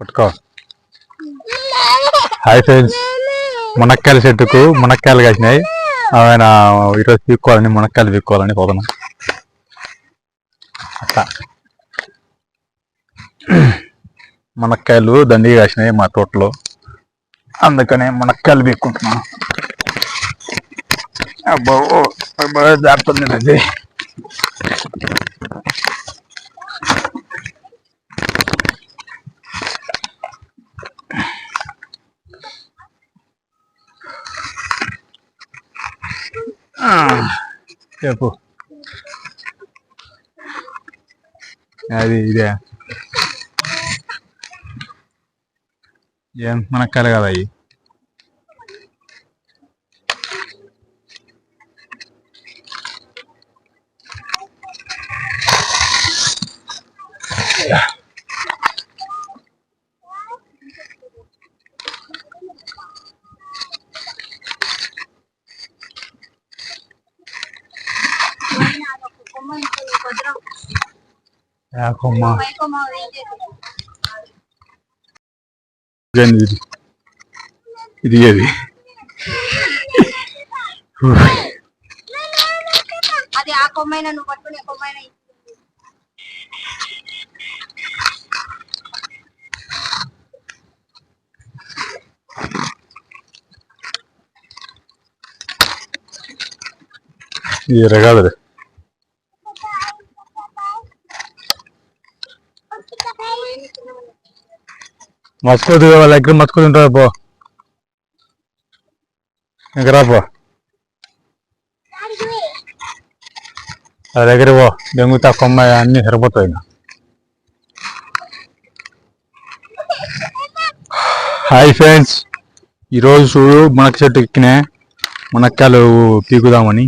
పట్టుకో. Hi friends మునక్కాయల చెట్టుకు మునక్కాయలు కాసినాయి. ఆయన ఈరోజు పీక్కోవాలని మునక్కాయలు పీక్కోవాలని పోతున్నాం అట్లా. మునక్కాయలు దండిగా కాసినాయి మా తోటలో. అందుకనే మునక్కాయలు పీక్కుంటున్నాం అబ్బో అబ్బో జాగ్రత్త అది ఆ, చెప్పు అది ఇదే ఏం మనక్కలు కదా ఇది ఇది ఏది అది ఆ కొమ్మైన నువ్వు పట్టుకునే కొమ్మైన ఇది ఎరగాదు మసుకోదు వాళ్ళ దగ్గర మసుకోదు ఉంటారు పో. ఇంకా రా పో. వాళ్ళ దగ్గర పో. దెంగుతా కొమ్మ అన్ని సరిపోతాయి. హాయ్ ఫ్రెండ్స్ ఈరోజు మునక్క చెట్టు ఎక్కినా మునక్కాయలు పీకుదామని.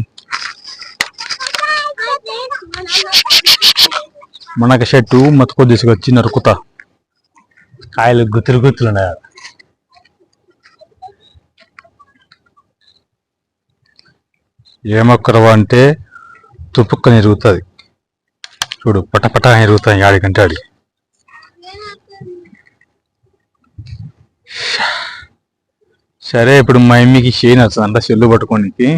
మనకు చెట్టు మతుకో తీసుకొచ్చి నరుకుతా. కాయలు గుత్తులు గుత్తులు ఉన్నాయి. ఏ అంటే తుపుక్క ఎరుగుతుంది చూడు పటపట ఎరుగుతాయి ఆడికంటే ఆడి సరే ఇప్పుడు మా అమ్మకి చేయను అంత చెల్లు పట్టుకోనికి.